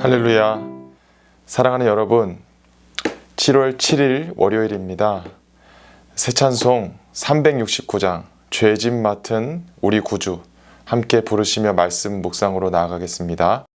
할렐루야. 사랑하는 여러분, 7월 7일 월요일입니다. 새 찬송 369장, 죄짐 맡은 우리 구주, 함께 부르시며 말씀 묵상으로 나아가겠습니다.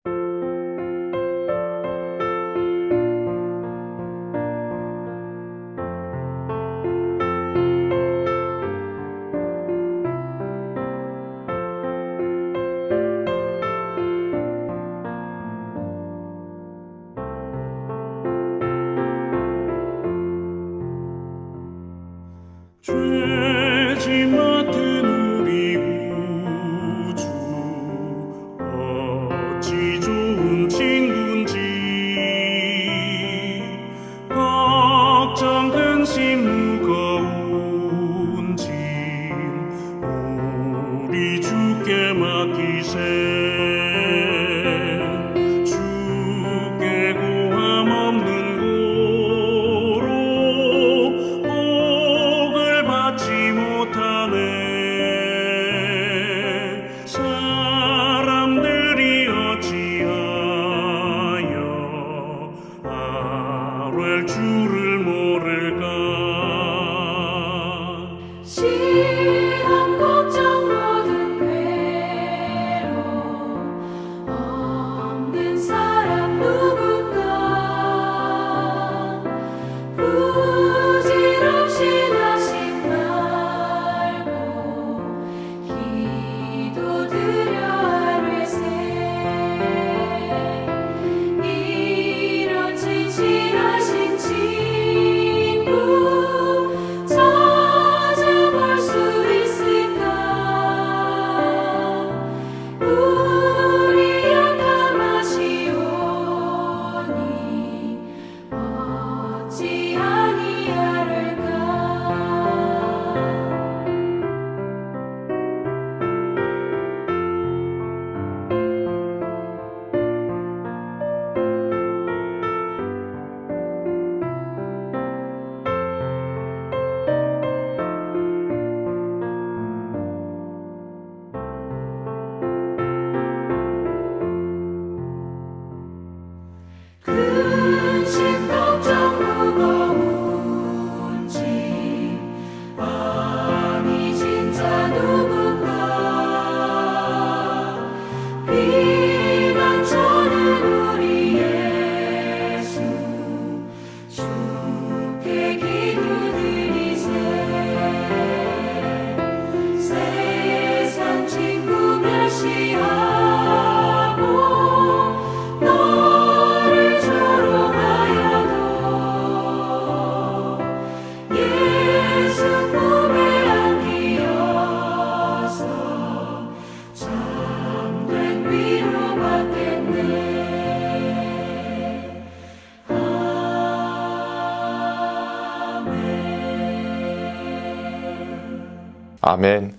아멘.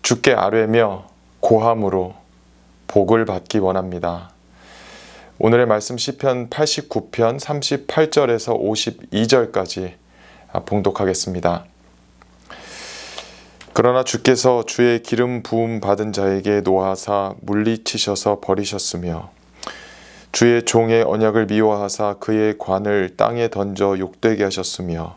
주께 아뢰며 고함으로 복을 받기 원합니다. 오늘의 말씀 시편 89편 38절에서 52절까지 봉독하겠습니다. 그러나 주께서 주의 기름 부음 받은 자에게 노하사 물리치셔서 버리셨으며 주의 종의 언약을 미워하사 그의 관을 땅에 던져 욕되게 하셨으며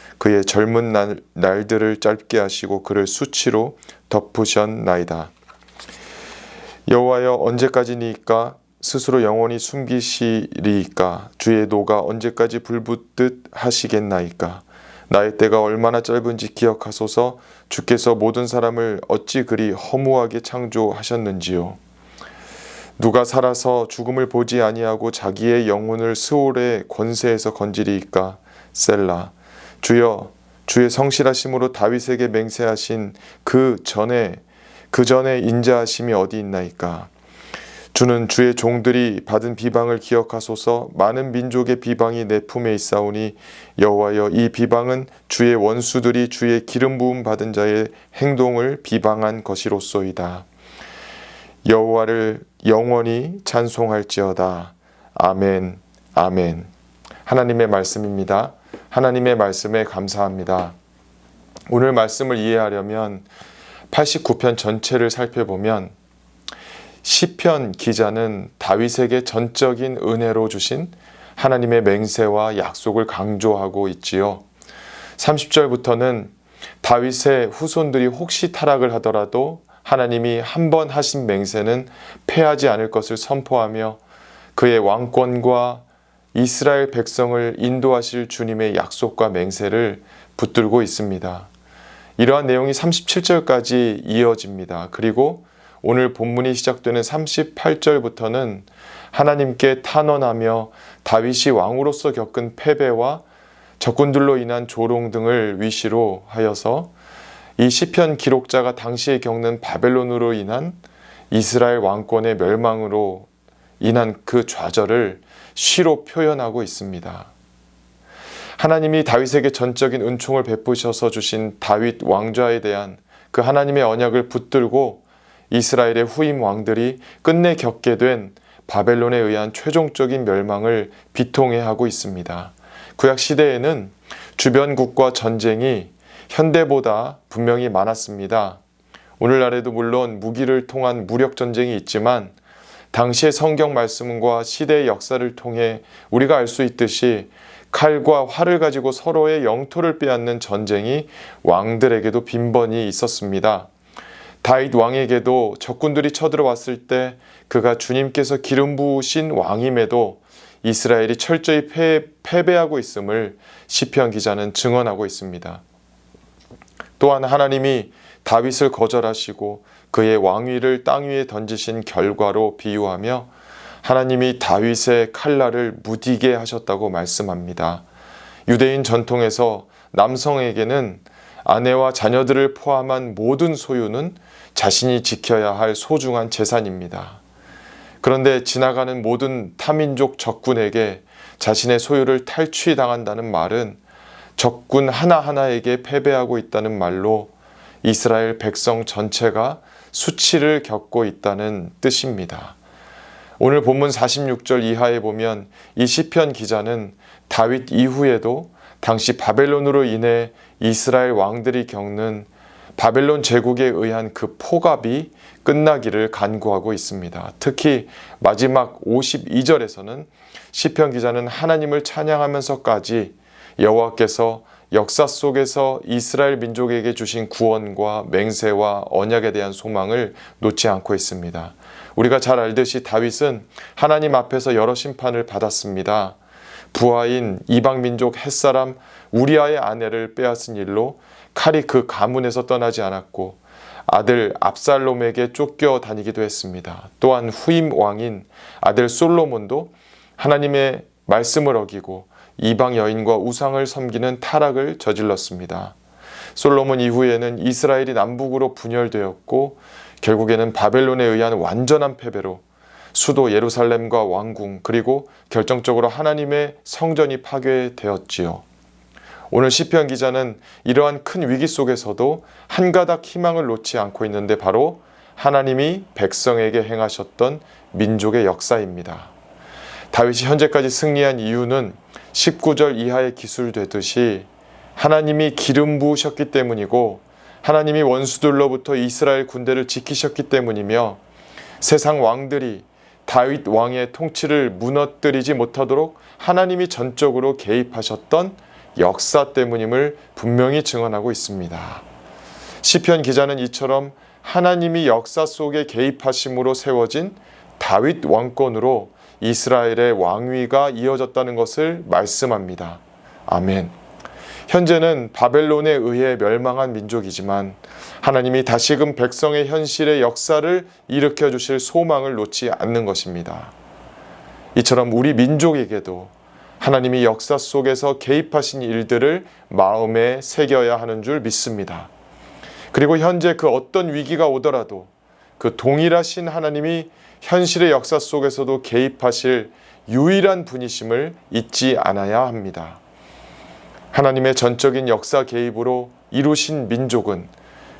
그의 젊은 날, 날들을 짧게 하시고 그를 수치로 덮으셨나이다. 여호와여 언제까지니까? 스스로 영원히 숨기시리이까? 주의 노가 언제까지 불붙듯 하시겠나이까? 나의 때가 얼마나 짧은지 기억하소서. 주께서 모든 사람을 어찌 그리 허무하게 창조하셨는지요. 누가 살아서 죽음을 보지 아니하고 자기의 영혼을 스올의 권세에서 건지리이까? 셀라 주여 주의 성실하심으로 다윗에게 맹세하신 그 전에 그 전에 인자하심이 어디 있나이까 주는 주의 종들이 받은 비방을 기억하소서 많은 민족의 비방이 내 품에 있사오니 여호와여 이 비방은 주의 원수들이 주의 기름 부음 받은 자의 행동을 비방한 것이로소이다. 여호와를 영원히 찬송할지어다. 아멘. 아멘. 하나님의 말씀입니다. 하나님의 말씀에 감사합니다. 오늘 말씀을 이해하려면 89편 전체를 살펴보면 시편 기자는 다윗에게 전적인 은혜로 주신 하나님의 맹세와 약속을 강조하고 있지요. 30절부터는 다윗의 후손들이 혹시 타락을 하더라도 하나님이 한 번 하신 맹세는 패하지 않을 것을 선포하며 그의 왕권과 이스라엘 백성을 인도하실 주님의 약속과 맹세를 붙들고 있습니다. 이러한 내용이 37절까지 이어집니다. 그리고 오늘 본문이 시작되는 38절부터는 하나님께 탄원하며 다윗이 왕으로서 겪은 패배와 적군들로 인한 조롱 등을 위시로 하여서 이 시편 기록자가 당시에 겪는 바벨론으로 인한 이스라엘 왕권의 멸망으로 인한 그 좌절을 시로 표현하고 있습니다. 하나님이 다윗에게 전적인 은총을 베푸셔서 주신 다윗 왕좌에 대한 그 하나님의 언약을 붙들고 이스라엘의 후임 왕들이 끝내 겪게 된 바벨론에 의한 최종적인 멸망을 비통해하고 있습니다. 구약 시대에는 주변국과 전쟁이 현대보다 분명히 많았습니다. 오늘날에도 물론 무기를 통한 무력 전쟁이 있지만 당시의 성경 말씀과 시대의 역사를 통해 우리가 알 수 있듯이 칼과 활을 가지고 서로의 영토를 빼앗는 전쟁이 왕들에게도 빈번히 있었습니다. 다윗 왕에게도 적군들이 쳐들어왔을 때 그가 주님께서 기름 부으신 왕임에도 이스라엘이 철저히 패, 패배하고 있음을 시편 기자는 증언하고 있습니다. 또한 하나님이 다윗을 거절하시고 그의 왕위를 땅 위에 던지신 결과로 비유하며 하나님이 다윗의 칼날을 무디게 하셨다고 말씀합니다. 유대인 전통에서 남성에게는 아내와 자녀들을 포함한 모든 소유는 자신이 지켜야 할 소중한 재산입니다. 그런데 지나가는 모든 타민족 적군에게 자신의 소유를 탈취당한다는 말은 적군 하나하나에게 패배하고 있다는 말로 이스라엘 백성 전체가 수치를 겪고 있다는 뜻입니다. 오늘 본문 46절 이하에 보면 이 시편 기자는 다윗 이후에도 당시 바벨론으로 인해 이스라엘 왕들이 겪는 바벨론 제국에 의한 그 포갑이 끝나기를 간구하고 있습니다. 특히 마지막 52절에서는 시편 기자는 하나님을 찬양하면서까지 여호와께서 역사 속에서 이스라엘 민족에게 주신 구원과 맹세와 언약에 대한 소망을 놓지 않고 있습니다. 우리가 잘 알듯이 다윗은 하나님 앞에서 여러 심판을 받았습니다. 부하인 이방 민족 햇사람 우리아의 아내를 빼앗은 일로 칼이 그 가문에서 떠나지 않았고 아들 압살롬에게 쫓겨 다니기도 했습니다. 또한 후임 왕인 아들 솔로몬도 하나님의 말씀을 어기고 이방 여인과 우상을 섬기는 타락을 저질렀습니다. 솔로몬 이후에는 이스라엘이 남북으로 분열되었고 결국에는 바벨론에 의한 완전한 패배로 수도 예루살렘과 왕궁 그리고 결정적으로 하나님의 성전이 파괴되었지요. 오늘 시편 기자는 이러한 큰 위기 속에서도 한 가닥 희망을 놓지 않고 있는데 바로 하나님이 백성에게 행하셨던 민족의 역사입니다. 다윗이 현재까지 승리한 이유는 19절 이하에 기술되듯이 하나님이 기름 부으셨기 때문이고 하나님이 원수들로부터 이스라엘 군대를 지키셨기 때문이며 세상 왕들이 다윗 왕의 통치를 무너뜨리지 못하도록 하나님이 전적으로 개입하셨던 역사 때문임을 분명히 증언하고 있습니다. 시편 기자는 이처럼 하나님이 역사 속에 개입하심으로 세워진 다윗 왕권으로 이스라엘의 왕위가 이어졌다는 것을 말씀합니다. 아멘. 현재는 바벨론에 의해 멸망한 민족이지만 하나님이 다시금 백성의 현실의 역사를 일으켜 주실 소망을 놓지 않는 것입니다. 이처럼 우리 민족에게도 하나님이 역사 속에서 개입하신 일들을 마음에 새겨야 하는 줄 믿습니다. 그리고 현재 그 어떤 위기가 오더라도 그 동일하신 하나님이 현실의 역사 속에서도 개입하실 유일한 분이심을 잊지 않아야 합니다. 하나님의 전적인 역사 개입으로 이루신 민족은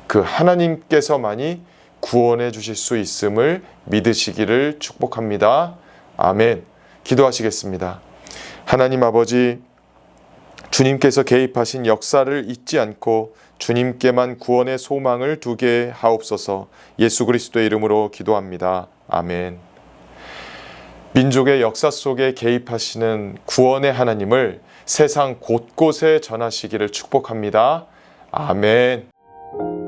그 하나님께서만이 구원해 주실 수 있음을 믿으시기를 축복합니다. 아멘. 기도하시겠습니다. 하나님 아버지, 주님께서 개입하신 역사를 잊지 않고 주님께만 구원의 소망을 두게 하옵소서 예수 그리스도의 이름으로 기도합니다. 아멘. 민족의 역사 속에 개입하시는 구원의 하나님을 세상 곳곳에 전하시기를 축복합니다. 아멘.